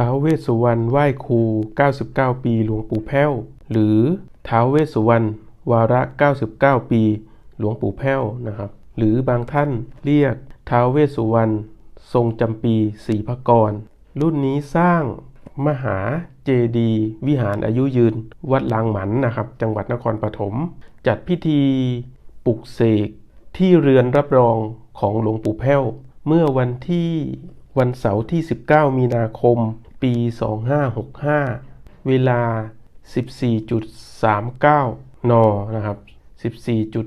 ท้าวเวสสุวรรณไหว้ครู 99 ปีหลวงปู่แพ้ว หรือท้าวเวสสุวรรณวาระ 99 ปีหลวงปู่แพ้วนะครับ หรือบางท่านเรียกท้าวเวสสุวรรณทรงจำปีศรีพกร รุ่นนี้สร้างมหาเจดีย์วิหารอายุยืน วัดลางหมันนะครับ จังหวัดนครปฐมจัดพิธีปลุกเสกที่เรือนรับรองของหลวงปู่แพ้ว เมื่อวันที่วันเสาร์ที่ 19 มีนาคม ปี 2565 เวลา 14.39 น นะครับ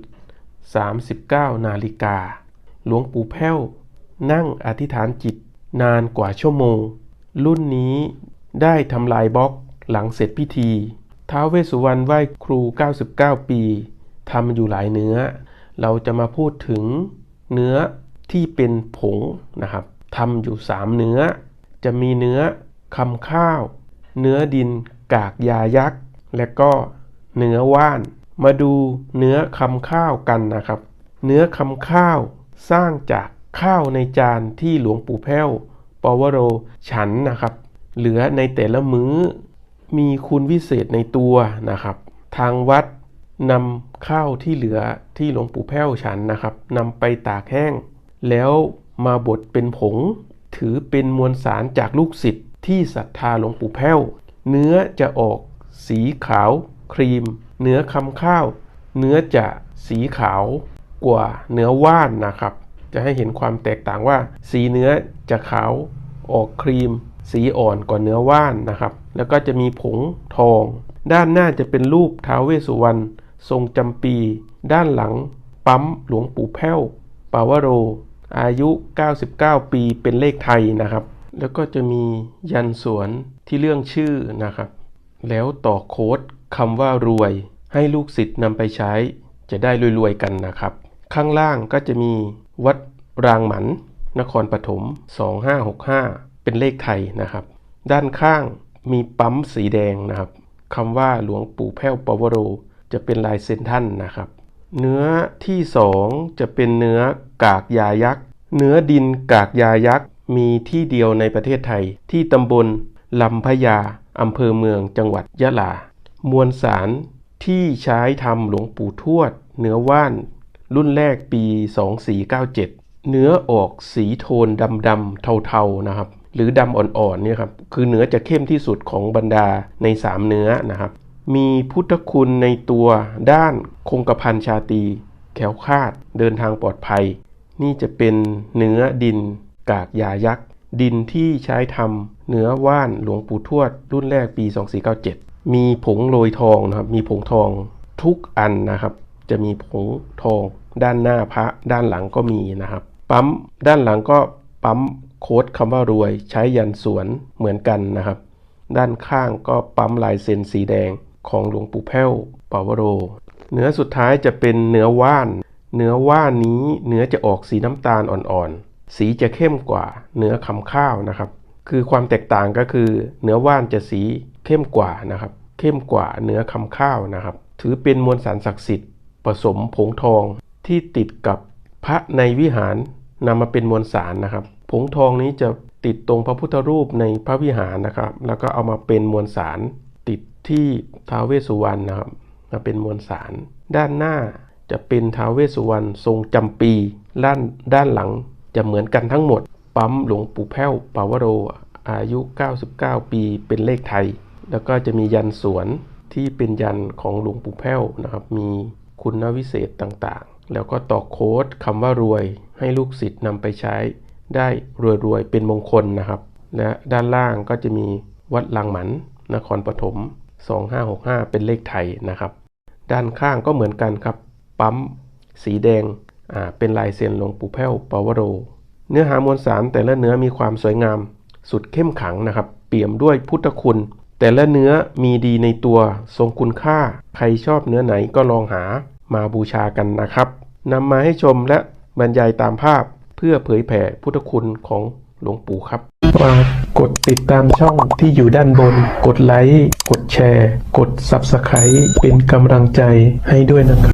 14.39 นาฬิกา หลวงปู่แพ้ว นั่งอธิษฐานจิตนานกว่าชั่วโมง รุ่นนี้ได้ทำลายบล็อกหลังเสร็จพิธีท้าวเวสุวรรณไหว้ครู 99 ปีทำอยู่หลายเนื้อ เราจะมาพูดถึงเนื้อที่เป็นผงนะครับทำอยู่ 3 เนื้อ จะมีเนื้อ คำข้าว เนื้อดิน กากยายักษ์ และก็เนื้อว่าน มาดูเนื้อคำข้าวกันนะครับ เนื้อคำข้าวสร้างจากข้าวในจานที่หลวงปู่แพ้วปวโรฉันนะครับ เหลือในแต่ละมื้อ มีคุณวิเศษในตัวนะครับ ทางวัดนำข้าวที่เหลือที่หลวงปู่แพ้วฉันนะครับนำไปตากแห้ง แล้วมาบดเป็นผง ถือเป็นมวลสารจากลูกศิษย์ ที่ศรัทธาหลวงปู่แพ้ว เนื้อจะออกสีขาวครีม เนื้อคำข้าว เนื้อจะสีขาวกว่าเนื้อว่านนะครับ จะให้เห็นความแตกต่างว่า สีเนื้อจะขาวออกครีม สีอ่อนกว่าเนื้อว่านนะครับ แล้วก็จะมีผงทอง ด้านหน้าจะเป็นรูปท้าวเวสุวรรณทรงจำปี ด้านหลัง ปั๊มหลวงปู่แพ้วปาวโร อายุ 99 ปีเป็นเลขไทยนะครับ แล้วก็จะมียันสวนที่เรื่องชื่อนะครับ แล้วต่อโค้ดคำว่ารวย ให้ลูกศิษย์นำไปใช้ จะได้รวยๆกันนะครับ ข้างล่างก็จะมีวัดรางหมัน นครปฐม 2565 เป็นเลขไทยนะครับ ด้านข้างมีปั๊มสีแดงนะครับคำว่าหลวงปู่แพ้วปวโร จะเป็นลายเซ็นท่านนะครับ เนื้อที่ 2 จะเป็นเนื้อกากยายักษ์ เนื้อดินกากยายักษ์ มีที่เดียวในประเทศไทย ที่ตำบลลำพญาอำเภอเมืองจังหวัดยะลา มวลสารที่ใช้ทำหลวงปู่ทวด เนื้อว่าน รุ่นแรกปี 2497 เนื้อออกสีโทนดำๆเทาๆนะครับ หรือดำอ่อนๆเนี่ยครับคือเนื้อจะเข้มที่สุดของบรรดาใน 3 เนื้อนะครับ มีพุทธคุณในตัวด้านคงกระพันชาตีแขวคาดเดินทางปลอดภัย นี่จะเป็นเนื้อดิน กากยายักษ์ ดินที่ใช้ทำเนื้อว่านหลวงปู่ทวด รุ่นแรกปี 2497 มีผงโรยทองนะครับ มีผงทองทุกอันนะครับ จะมีผงทอง ด้านหน้าพระด้านหลังก็มีนะครับ ปั๊มด้านหลังก็ปั๊มโค้ดคำว่ารวยใช้ยันสวนเหมือนกันนะครับ ด้านข้างก็ปั๊มลายเซ็นสีแดงของหลวงปู่แพ้วปาวโร เนื้อสุดท้ายจะเป็นเนื้อว่าน เนื้อว่านนี้เนื้อจะออกสีน้ำตาลอ่อนๆ สีจะเข้มกว่าเนื้อคำข้าวนะครับ คือความแตกต่างก็คือ เนื้อว่านจะสีเข้มกว่านะครับ เข้มกว่าเนื้อคำข้าวนะครับ ถือเป็นมวลสารศักดิ์สิทธิ์ ผสมผงทองที่ติดกับพระในวิหารนำมาเป็นมวลสารนะครับ ผงทองนี้จะติดตรงพระพุทธรูปในพระวิหารนะครับ แล้วก็เอามาเป็นมวลสารติดที่ท้าวเวสสุวรรณนะครับ มาเป็นมวลสาร ด้านหน้าจะเป็นท้าวเวสสุวรรณทรงจำปีด้านด้านหลัง จะเหมือนกันทั้งหมด ปั๊มหลวงปู่แพ้วปาวโร อายุ 99 ปีเป็นเลขไทย แล้วก็จะมียันสวนที่เป็นยันของหลวงปู่แพ้วนะครับ มีคุณวิเศษต่างๆ แล้วก็ต่อโค้ดคำว่ารวยให้ลูกศิษย์นำไปใช้ ได้รวยๆเป็นมงคลนะครับ และด้านล่างก็จะมีวัดลางหมัน นครปฐม 2565 เป็นเลขไทยนะครับ ด้านข้างก็เหมือนกันครับ ปั๊มสีแดง เป็นลายเซ็นหลวงปู่แพ้วปาวโร เนื้อหามวลสารแต่ละเนื้อมีความสวยงาม สุดเข้มขังนะครับ เปี่ยมด้วยพุทธคุณ แต่ละเนื้อมีดีในตัวทรงคุณค่า ใครชอบเนื้อไหนก็ลองหามาบูชากันนะครับนำมาให้ชมและบรรยายตามภาพเพื่อเผยแผ่พุทธคุณของหลวงปู่ครับฝากกดติดตามช่องที่อยู่ด้านบน กดไลค์ กดแชร์ กด Subscribe เป็นกำลังใจให้ด้วยนะครับ